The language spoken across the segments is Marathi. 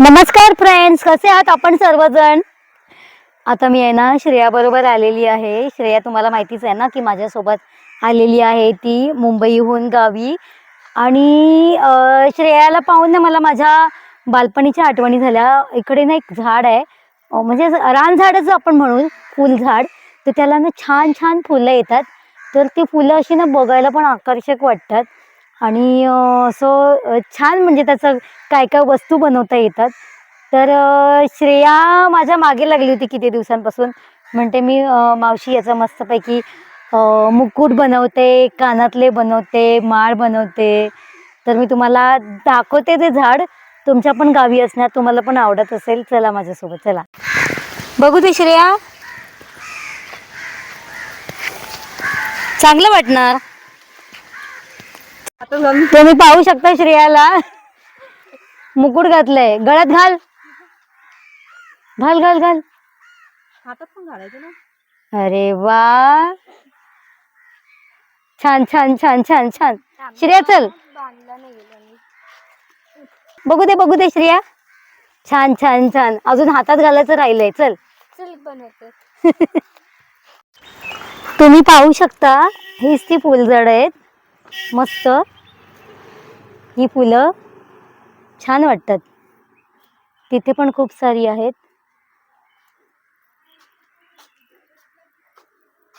नमस्कार फ्रेंड्स कसे आहात आपण सर्वजण? आता मी आहे ना श्रेया बरोबर आलेली आहे. श्रेया तुम्हाला माहितीच आहे ना की माझ्यासोबत आलेली आहे ती मुंबईहून गावी. आणि श्रेयाला पाहून ना मला माझ्या बालपणीच्या आठवणी झाल्या. इकडे ना एक झाड आहे. म्हणजे असं रानझाडच आपण म्हणू फुल झाड. तर त्याला ना छान छान फुलं येतात. तर ती फुलं अशी ना बघायला पण आकर्षक वाटतात. आणि असं छान म्हणजे त्याचं काय काय वस्तू बनवता येतात. तर श्रेया माझ्या मागे लागली होती किती दिवसांपासून. म्हणते मी मावशी याचा मस्तपैकी मुकुट बनवते कानातले बनवते माळ बनवते. तर मी तुम्हाला दाखवते ते झाड. तुमच्या पण गावी असणार तुम्हाला पण आवडत असेल. चला माझ्यासोबत चला. बघू ते श्रेया. चांगलं वाटणार. तुम्ही पाहू शकता श्रेयाला. मुकुट घातलंय. गळ्यात घाल. घाल घाल घाल. हातात पण घालायचं ना. अरे वा. छान छान छान छान छान. श्रेया चल. बघू दे बघू दे श्रेया. छान छान छान. अजून हातात घालायचं राहिलंय. चल. तुम्ही पाहू शकता हीच ती फुलझाड आहेत. मस्त. ही फुलं छान वाटतात. तिथे पण खूप सारी आहेत.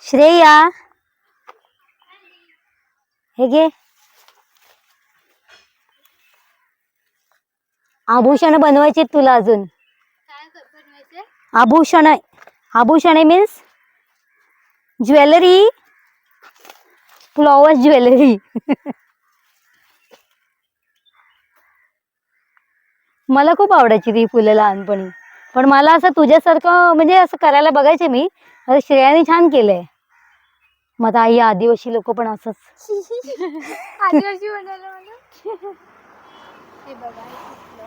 श्रेया! हे घे. आभूषण बनवायचे तुला अजून. काय बनवायचे? आभूषण आभूषणे मीन्स ज्वेलरी. Flowers jewellery. मला खूप आवडायची ती फुलं लहानपणी. पण मला असं तुझ्यासारखं म्हणजे असं करायला बघायचे मी आता श्रेयाने छान केलंय. मग आता आई आदिवासी लोक पण असंच. आदिवासी बनायला मला? हे बघा हे कुठलं.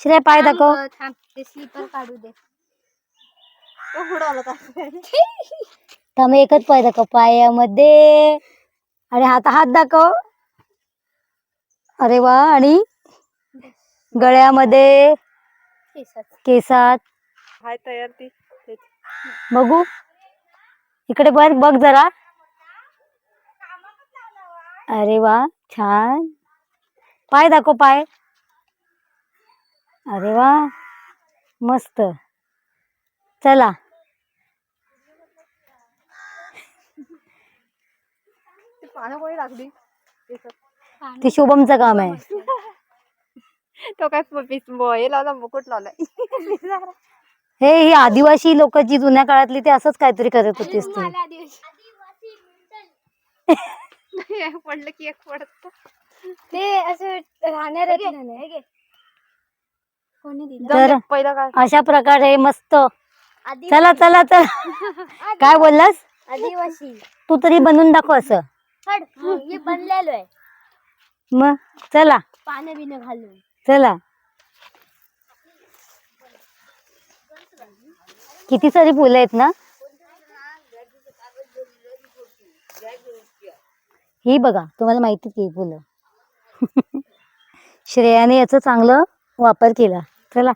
श्रेया पाय थांब, दाखव. अं, थांब ते स्लीपर काढू दे. थांब एकच पाय दाखव. पायामध्ये. आणि हात हात दाखव. अरे वा आणि? गळ्यामध्ये केसात. हाय तयार ती. बघू. इकडे बघ बघ जरा. अरे वा छान. पाय दाखव पाय. अरे वा मस्त. चला. ती पानं कोणी लागली? ते शुभमचं काम आहे. तो काय पीस हे लावला मुकुट लावलाय हे ही आदिवासी लोक जी जुन्या काळातली ते असंच काहीतरी करत होतीस तू. पडलं की एक पडत. ते असं राहणार तर अशा प्रकारे मस्त. चला चला चला काय बोललास? आदिवासी. तू तरी बनवून दाखव असं. हे बनलेलो आहे. मग चला. पानं बिनं घालून. चला. किती सारी फुलं आहेत ना? ही बघा तुम्हाला माहिती की फुलं. श्रेयाने याचा चांगलं वापर केला. चला.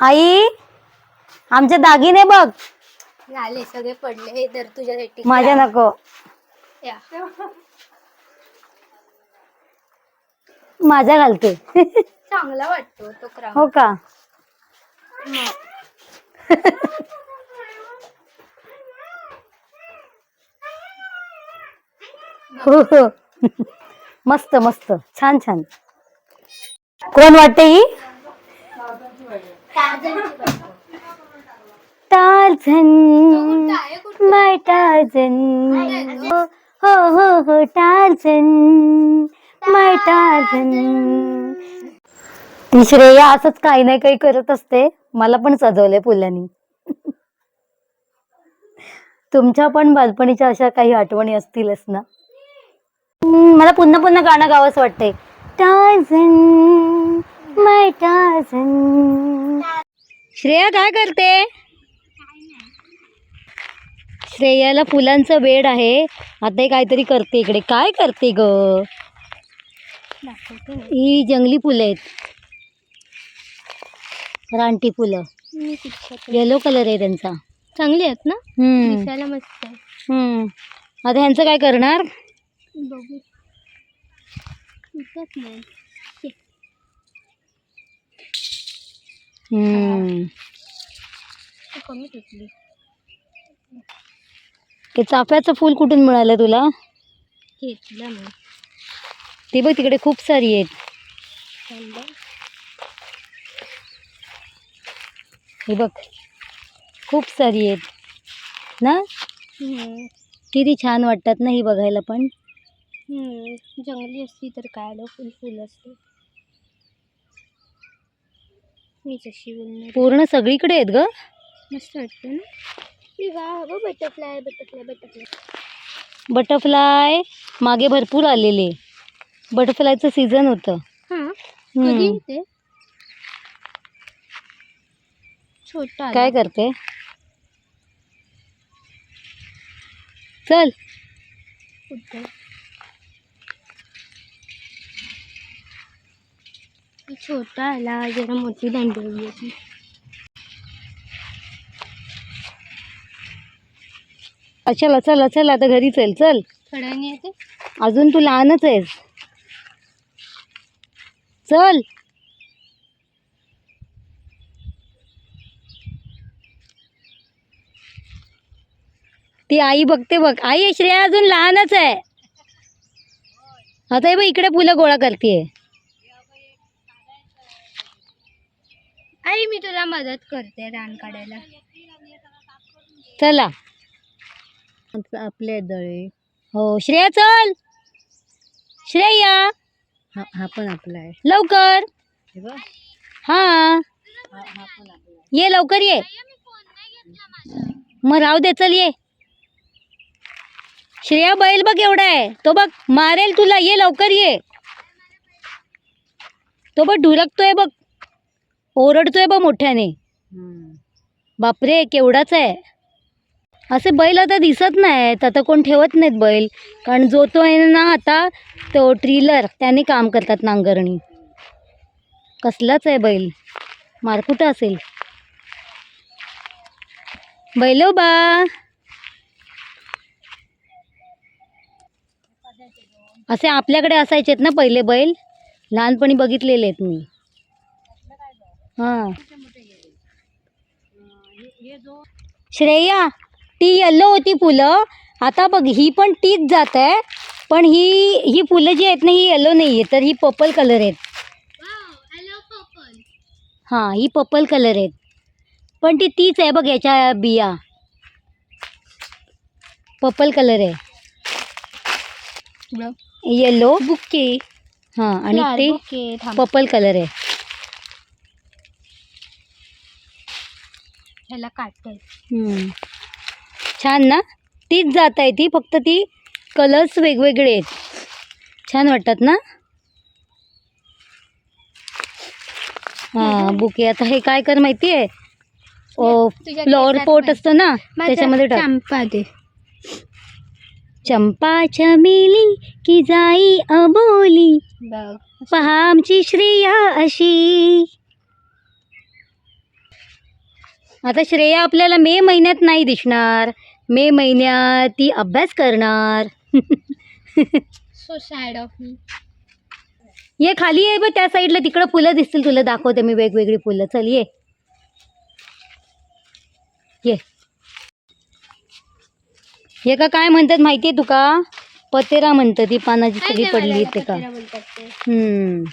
आई आमचे दागिने बघ. झाले सगळे पडले. हे तर तुझ्यासाठी. माझ्या नको. या. माझ्या घालते. चांगला वाटतो तो हो का? हो हो. मस्त मस्त. छान छान. कोण वाटते ही? टार्झन. Bye Tarzan. हो हो हो हो माय टार्झन. ती श्रेया असंच काही ना काही करत असते. मला पण सजवलंय फुलांनी. तुमच्या पण बालपणीच्या अशा काही आठवणी असतीलच ना? मला पुन्हा पुन्हा गाणं गावंच वाटतंय. टाझन माय टाझन श्रेया काय करते? श्रेयाला फुलांचं वेड आहे. आता काहीतरी करते इकडे. काय करते ग? ही जंगली फुलं आहेत. रानटी फुलं. येलो कलर आहे त्यांचा. चांगली आहेत ना? हम्म. दिसायला मस्त हम्म. आता ह्यांचं काय करणार? बघू. कमी ते चाफ्याचं फूल कुठून मिळालं तुला? घेतलं मी. ते बघ तिकडे खूप सारी आहेत. हे बघ खूप सारी आहेत. ना. किती छान वाटतात ना ही बघायला पण. जंगली असती तर काय फुल फुल असते मी जशी बोलणार पूर्ण सगळीकडे आहेत ग. मस्त वाटतं ना? बटरफ्लाय बटरफ्लाय बटरफ्लाय बटरफ्लाय मागे भरपूर आलेले. बटरफ्लायचं सीझन होतं. हां कधी हम्म. ते छोटा काय करते? चल. कुठे? छोटा आला जरा मोठी दांडी हवी होती. चल चल चल आता घरी चल चल. येते? अजून तू लहानच आहेस. चल. ती आई बघते बघ. आई श्रेया अजून लहानच आहे. आता हे बघ इकडे फुलं गोळा करते आई मी तुला मदत करते रान काढायला. चला. आपले दळे. हो श्रेया चल. श्रेया. हा हा पण आपला आहे. लवकर. हा ये लवकर ये. मग राहू दे चल ये. श्रेया बैल बघ एवढा आहे. तो बघ मारेल तुला. ये लवकर ये. तो बघ ढुरकतोय बघ. ओरडतोय बघ मोठ्याने. बापरे केवढाच आहे. असे बैल आता दिसत नाहीत. आता कोण ठेवत नाहीत बैल. कारण जो तो आहे ना आता तो ट्रिलर त्याने काम करतात नांगरणी. कसलाच आहे बैल. मारकुटा असेल? बैलो बा असे आपल्याकडे असायचेत ना पहिले बैल. लहानपणी बघितलेले आहेत मी. हां. श्रेया! ती येल्लो होती फुलं. आता बघ ही पण तीच जात आहे पण ही ही फुलं जी आहेत ना ही येल्लो नाही आहे तर ही पर्पल कलर आहेत. हां ही पर्पल कलर आहेत. पण ती तीच आहे बघ याच्या बिया. पर्पल कलर आहे. Yellow bouquet. हां आणि ते पर्पल कलर आहे. ह्याला काढते हम्म. छान ना? तीच जात आहे ती फक्त ती कलर्स वेगवेगळे आहेत. छान वाटतात ना? हां बुके. आता हे काय कर माहिती आहे? फ्लॉवर पोट. असतो ना त्याच्यामध्ये चंपा दे. चंपा चमेली की जाई अबोली. पहा आमची श्रेया अशी. आता श्रेया आपल्याला मे महिन्यात नाही दिसणार. मे महिन्यात ती अभ्यास करणार. सो सॅड ऑफ मी ये खाली ये बघ त्या साईडला तिकडं फुलं दिसतील तुला दाखवते मी वेगवेगळी फुलं. चल ये. ये. हे का काय म्हणतात माहितीये तुका? पतेरा म्हणतं ती पानाची सगळी पडली ते का? हम्म.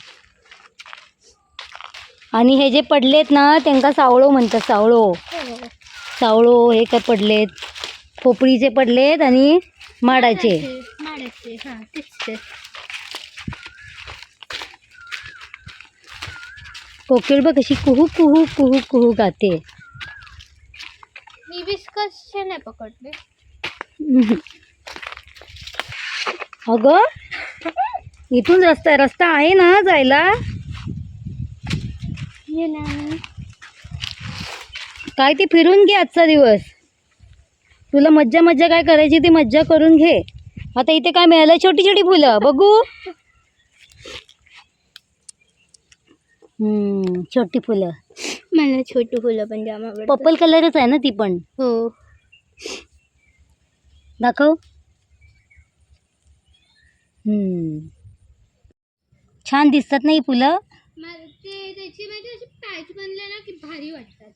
आणि हे जे पडलेत ना त्यांका सावळो म्हणतात सावळो. हो. सावळो हे काय पडलेत? खोपडीचे पडलेत आणि माडाचे. माडाचे हां तेच ते कोकिळ बघ कशी कुहू कुहू कुहू कुहू गाते. मी विस्कसचे नाही पकडले. अगं इथून रस्ता रस्ता आहे ना जायला? काय ती फिरून घे आजचा दिवस. तुला मज्जा मज्जा काय करायची ती मज्जा करून घे. आता इथे काय मिळालं? छोटी छोटी फुलं. बघू. हम्म, छोटी फुलं. मला छोटी फुलं पण जाम पर्पल कलरच आहे ना ती पण? हो. दाखव. हम्म. छान दिसतात ना ही फुलं? त्याची माहिती अशी पॅच बनले ना की भारी वाटतात.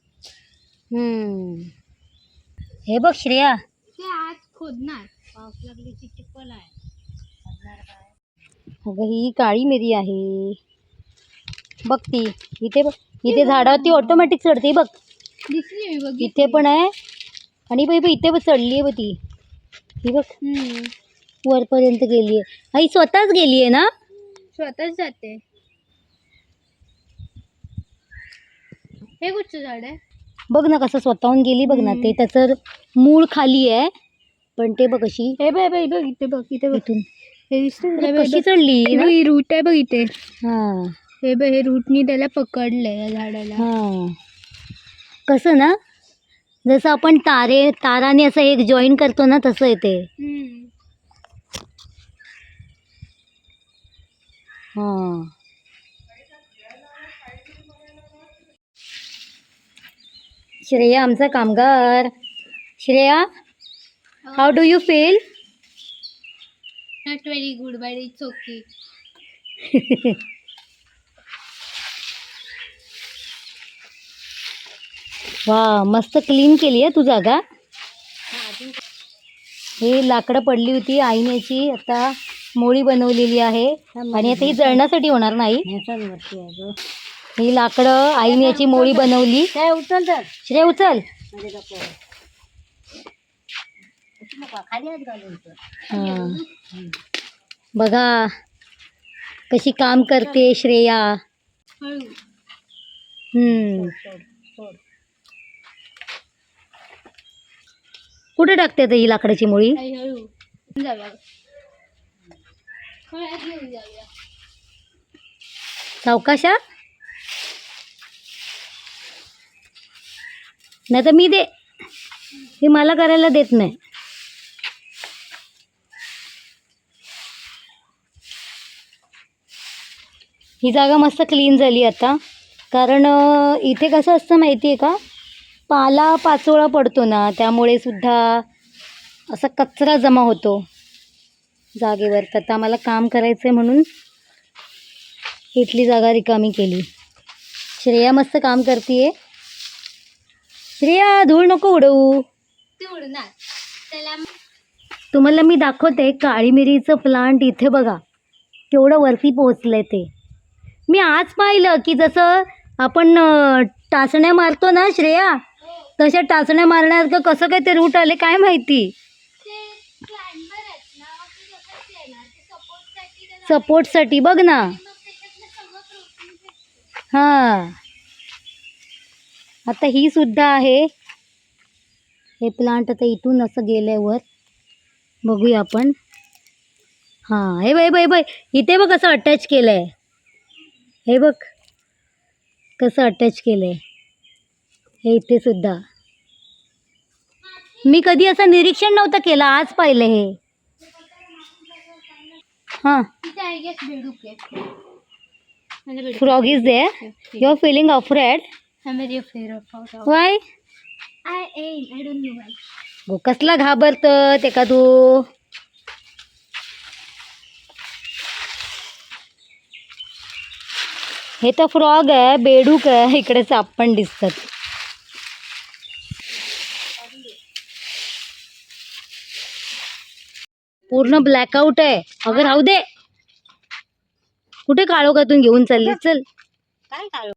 हम्म. हे बघ श्रेया. ते आज खोदणार. पाऊस आहे. अगं ही काळी मिरी आहे. बघ ती. इथे बघ. इथे झाडावरती ऑटोमॅटिक चढते बघ. दिसली बघ इथे पण आहे. आणि बाई बाई इथे चढली आहे बघ ती. ही बघ. वरपर्यंत गेली आहे. आई स्वतःच गेली आहे ना? स्वतःच जाते. हे कुठचं झाड आहे? बघ ना कसं स्वतःहून गेली बघ ना ते त्याचं मूळ खाली आहे पण ते बघ कशी हे बघ बघ बघ इथे बघ इथे बघ. इथून. हे दिसतं कशी चढली? ही रूट आहे बघ इथे. हा. हे बघ हे रूटनी त्याला पकडलंय या झाडाला. हा. कसं ना जसं आपण तारे ताराने असं एक जॉईन करतो ना तसं येते. हा. श्रेया आमचा कामगार. Shreya how do you feel not very good but it's okay वा मस्त क्लीन केली आहे तू जागा. हे लाकडं पडली होती आईने याची आता मोळी बनवलेली आहे. आणि आता ही जळण्यासाठी होणार नाही. ही लाकडं आईने याची मोळी बनवली. उचल तर. श्रेय उचल. हा. बघा कशी काम करते श्रेया. हम्म. कुठे टाकते आता ही लाकडाची मुळी? सावकाशा नाही तर मी दे. हे मला करायला देत नाही. ही जागा मस्त क्लीन झाली आता. कारण इथे कसं असतं माहिती आहे का? पाला पाचोळा पडतो ना त्यामुळे सुद्धा असा कचरा जमा होतो जागेवर. तर आता आम्हाला काम करायचं आहे म्हणून इथली जागा रिकामी केली. श्रेया मस्त काम करते आहे श्रेया धूळ नको उडवू. ते उडणार. त्याला तुम्हाला मी दाखवते काळी मिरीचं प्लांट इथे बघा. केवढं वरती पोहोचलंय ते. मी आज पाहिलं की जसं आपण अं, टाचण्या मारतो ना श्रेया? तशा टाचण्या मारण्यासारखं कसं काय ते रूट आले काय माहिती? ते क्लाइंबर आहेत ना ते तसंच येणार ते सपोर्टसाठी बघ ना. मग त्याच्यातलं सगळं प्रोटीन भेटतं हां. आता ही सुद्धा आहे. हे प्लांट आता इथून असं गेलंय वर बघूया आपण. हां हे बाई बाई बाई इथे बघ कसं अटॅच केलं आहे हे बघ. कसं अटॅच केलं आहे हे इथे सुद्धा. मी कधी असं निरीक्षण नव्हतं केलं आज पाहिलं हे. हां. Frog is there you are feeling afraid I'm very afraid of how why I ain't. I don't know why. गो कसला घाबरत ते का तू? हे तर फ्रॉग आहे बेडूक आहे इकडे साप पण दिसतात. पूर्ण ब्लॅकआउट आहे. अगं राहू दे. कुठे काळोखातून घेऊन चालली चल. काय काढू